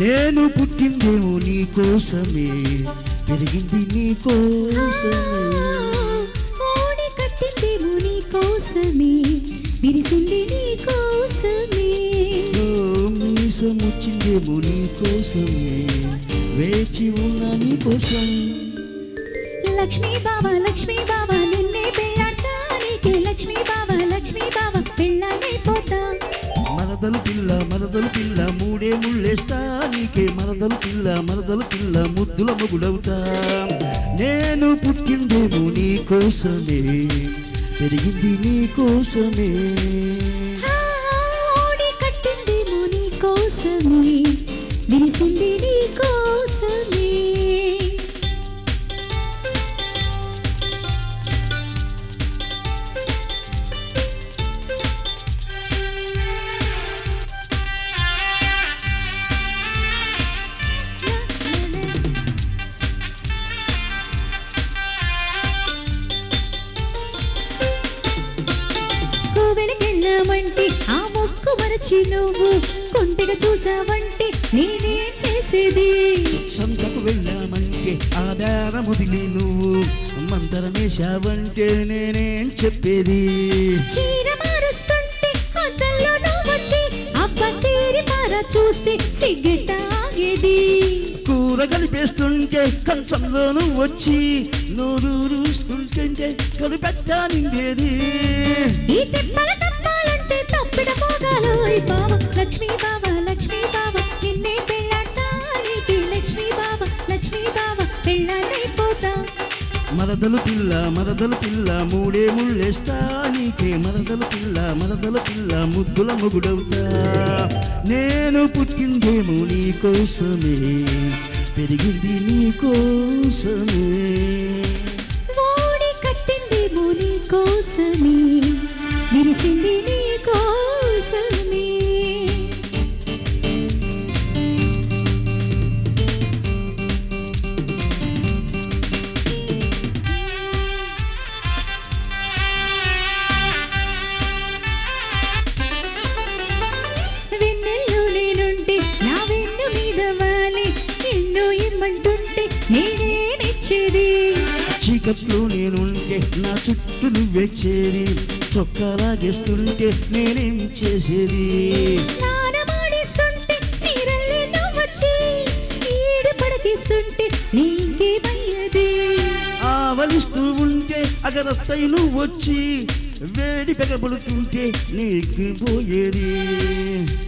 నేను పుట్టిందేమో నీ కోసమే పెరిగింది నీ కోసమే. ఓడి కట్టిందేమో నీ కోసమే విరిసింది నీ కోసమే. మీసం వచ్చిందేమో నీ కోసమే వేచి ఉన్న నీ కోసం. లక్ష్మీ బావ లక్ష్మీ బావ నిన్నే పెళ్ళాడతా నీకే లక్ష్మీ బావ లక్ష్మీ అసలు పిల్ల ముద్దుల మొగుడవుతా. నేను పుట్టిందేమో నీ కోసమే పెరిగింది నీ కోసమే. కట్టిందేమో నీ కోసమే విరిసింది నీ కోసమే. మొక్కు మరచి నువ్వు కొంటెగా చూసావంటే నేనేం చేసేది? సంతకు వెళ్ళామంటే ఆధార ముదిలి నువ్వు మందరమేశావంటే నేనేం చెప్పేది? చీర మారుస్తుంటే అద్దంలో నువ్వొచ్చి అబ్బతేరి పార చూస్తే సిగ్గెట్టాగేది కూర కలిపేస్తుంటే కంచంలోను వచ్చి నోరు రూస్తుంటే కలిపెట్టా నిండేది. ఈ తిప్పల మరదలు పిల్ల మరదలు పిల్ల మూడే ముళ్ళేస్తా నీకే మరదలు పిల్ల మరదలు పిల్ల ముద్దుల మొగుడవుతా. నేను పుట్టిందేమో నీ కోసమే పెరిగింది నీ కోసమే. కట్టిందేమో నీ కోసమే విరిసింది చీకట్లో నేనుంటే నా చుట్టూ నువ్వే చేరి చొక్కాలాగేస్తుంటే నేనేం చేసేది? ఆవలిస్తూ ఉంటే అగరత్తై నువ్వు వచ్చి వేడి పెగబడుతుంటే నీకు పోయేది?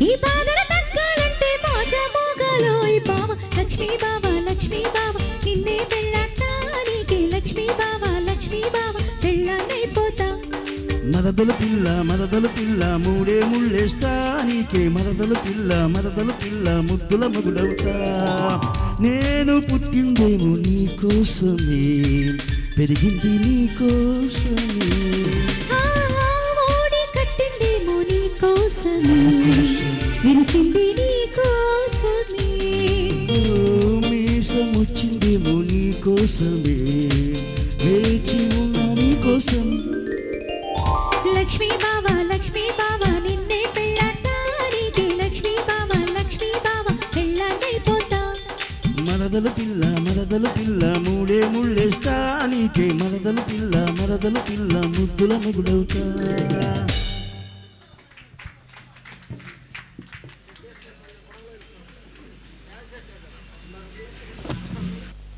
ఈ బాధల తగ్గాలంటే బాజా మోగాలో ఈ బావ లక్ష్మీ బావ మరదలు పిల్ల మరదలు పిల్ల మూడే ముళ్ళేస్తా. నీకే మరదలు పిల్ల మరదలు పిల్ల ముద్దుల మగుడవుతా నేను పుట్టిందేమో నీ కోసమే పెరిగింది నీ కోసమే కట్టిందేమో నీ కోసమే విరిసింది నీ కోసమే మీసం వచ్చిందేమో నీ కోసమే వేచి ఉన్న నీ కోసం లక్ష్మీ బావ లక్ష్మీ బావ నిన్నే పెళ్ళాడతా నీకే లక్ష్మీ బావ లక్ష్మీ బావ పెళ్ళాడైపోతా. మరదలు పిల్ల మరదలు పిల్ల మూడే ముళ్ళేస్తా నీకే మరదలు పిల్ల మరదలు పిల్ల ముద్దుల ముగుడవుతా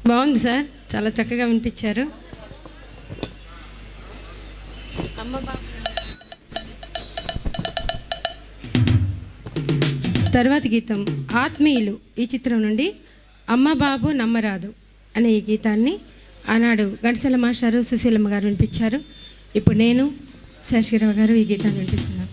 బాగుంది సార్. చాలా చక్కగా వినిపించారు. తర్వాత గీతం ఆత్మీయులు ఈ చిత్రం నుండి అమ్మ బాబు నమ్మరాదు అనే ఈ గీతాన్ని ఆనాడు ఘంటసాల మాస్టారు సుశీలమ్మ గారు వినిపించారు. ఇప్పుడు నేను శశిరావు గారు ఈ గీతాన్ని వినిపిస్తున్నాను.